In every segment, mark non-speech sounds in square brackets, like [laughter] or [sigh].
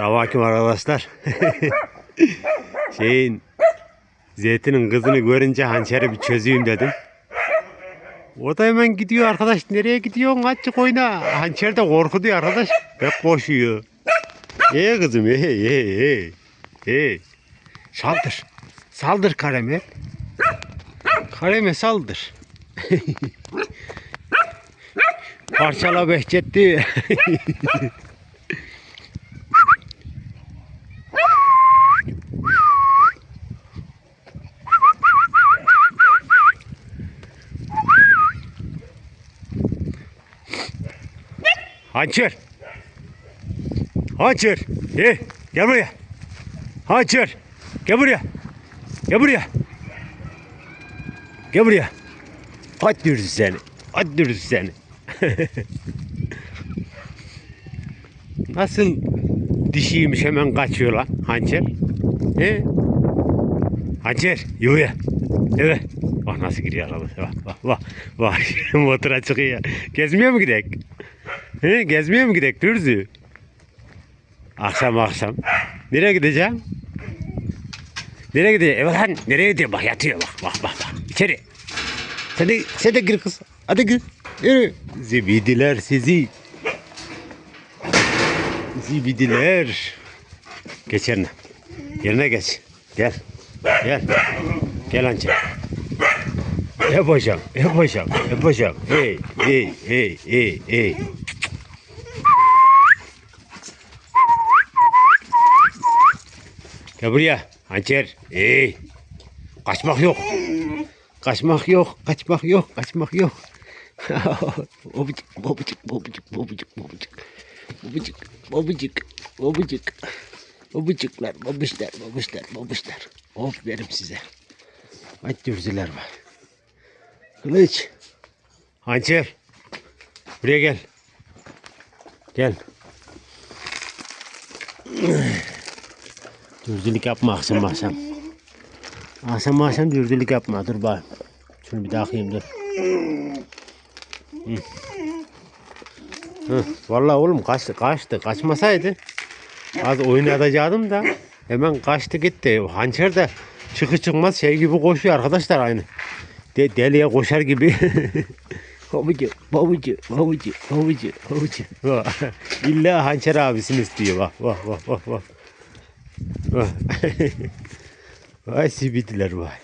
Selamünaleyküm arkadaşlar. [laughs] Şeyin Zeytin'in kızını görünce hançeri bir çözeyim dedim. O da hemen gidiyor arkadaş. Nereye gidiyorsun? Açık oyna. Hançer de korkutuyor arkadaş. Hep koşuyor. Ye kızım ye ye ye. Ye. Saldır. Saldır Kareme. Kareme saldır. [laughs] Parçala Behçetli. [laughs] Hançer. Hançer. Gel. Gel buraya. Hançer. Gel buraya. Gel buraya. Gel buraya. At dürüst seni. At dürüst seni. [laughs] Nasıl dişiymiş hemen kaçıyor lan hançer. He? Hançer. Yuya. Evet. Bak nasıl giriyor araba. Bak bak bak. Bak [laughs] motora çıkıyor. Gezmeye mi gidek? He, gezmeye mi gidek Dürzü? Akşam akşam. Nereye gideceğim? Nereye gideceğim? Evet lan nereye gidiyor? Bak yatıyor bak bak bak. bak. İçeri. Sen de, sen de gir kız. Hadi gir. Yürü. Zibidiler sizi. Zibidiler. Geç yerine. Yerine geç. Gel. Gel. Gel anca. Yapacağım. Yapacağım. Yapacağım. Hey. Hey. Hey. Hey. Hey. Gel buraya. Hançer. Hey. Kaçmak yok. Kaçmak yok. Kaçmak yok. Kaçmak yok. [laughs] Babacık, babacık, babacık, babacık, babacık. Babacık, babacık, babacık. Babacıklar, babuşlar, babuşlar, babuşlar. Of verim size. Hadi dürzüler var. Kılıç. Hançer. Buraya gel. Gel. Dürzülük yapma akşam akşam. Akşam akşam dürzülük yapma. Dur bak. Şunu bir takayım dur. Hı. Hı. Vallahi oğlum kaçtı kaçtı. Kaçmasaydı az oynatacaktım da hemen kaçtı gitti. Hançer de çıkı çıkmaz şey gibi koşuyor arkadaşlar aynı. De deliye koşar gibi. [laughs] Babucu, babucu, babucu, babucu, babucu. [laughs] İlla hançer abisini istiyor. Bak, bak, bak, bak, bak. Vay [laughs] sibidiler vay.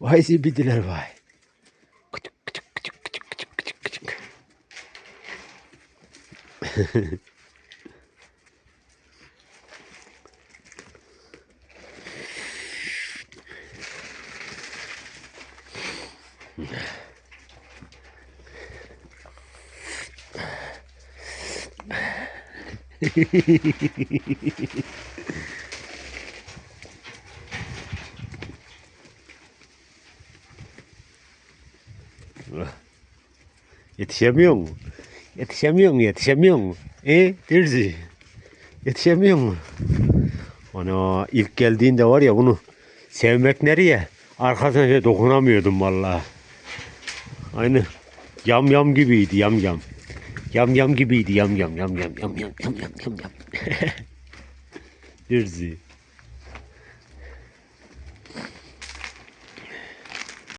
Vay sibidiler vay. Küçük, küçük, küçük, küçük, küçük, küçük, küçük. [laughs] Yetişemiyor mu? Yetişemiyor mu? Yetişemiyor mu? E Dirzi. Yetişemiyor mu? Ana ilk geldiğinde var ya bunu sevmek nereye? Arkasına şöyle dokunamıyordum vallahi. Aynı yam yam gibiydi yam yam. Yam yam gibiydi yam yam yam yam yam yam yam yam yam yam. [laughs] Dirzi.